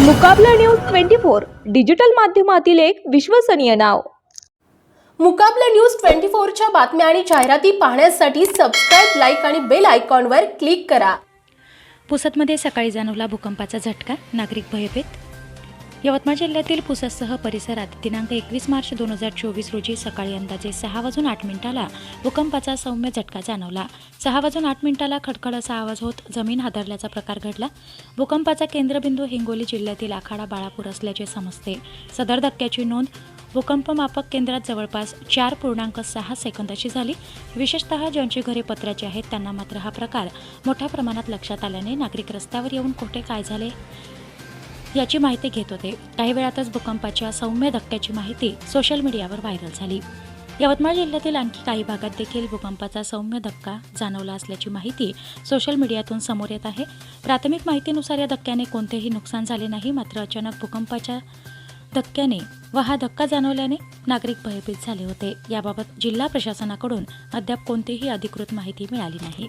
Mukabla news twenty four digital माध्यमातील एक विश्वसनीय नाव. मुकाबला न्यूज ट्वेंटी फोरच्या बातम्या आणि जाहिराती पाहण्यासाठी सबस्क्राईब लाईक आणि बेल आयकॉनवर क्लिक करा. पुसदमध्ये सकाळी जाणवला भूकंपाचा झटका नागरिक भयभीत यवतमाळ जिल्ह्यातील पुसदसह परिसरात दिनांक एकवीस मार्च दोन हजार चोवीस रोजी सकाळी अंदाजे सहा वाजून आठ मिनिटाला भूकंपाचा सौम्य झटका जाणवला. सहा वाजून आठ मिनिटाला खडखड असा आवाज होत जमीन हादरल्याचा प्रकार घडला. भूकंपाचा केंद्रबिंदू हिंगोली जिल्ह्यातील आखाडा बाळापूर असल्याचे समजते. सदर धक्क्याची नोंद भूकंपमापक केंद्रात जवळपास चार पूर्णांक सहा सेकंदाची झाली. विशेषतः ज्यांची घरे पत्राची आहेत त्यांना मात्र हा प्रकार मोठ्या प्रमाणात लक्षात आल्याने नागरिक रस्त्यावर येऊन कुठे काय झाले? याची माहिती घेत होते. काही वेळातच भूकंपाच्या सौम्य धक्क्याची माहिती सोशल मीडियावर व्हायरल झाली. यवतमाळ जिल्ह्यातील आणखी काही भागात देखील भूकंपाचा सौम्य धक्का जाणवला असल्याची माहिती सोशल मीडियातून समोर येत आहे. प्राथमिक माहितीनुसार या धक्क्याने कोणतेही नुकसान झाले नाही मात्र अचानक भूकंपाच्या धक्क्याने व हा धक्का जाणवल्याने नागरिक भयभीत झाले होते. याबाबत जिल्हा प्रशासनाकडून अद्याप कोणतीही अधिकृत माहिती मिळाली नाही.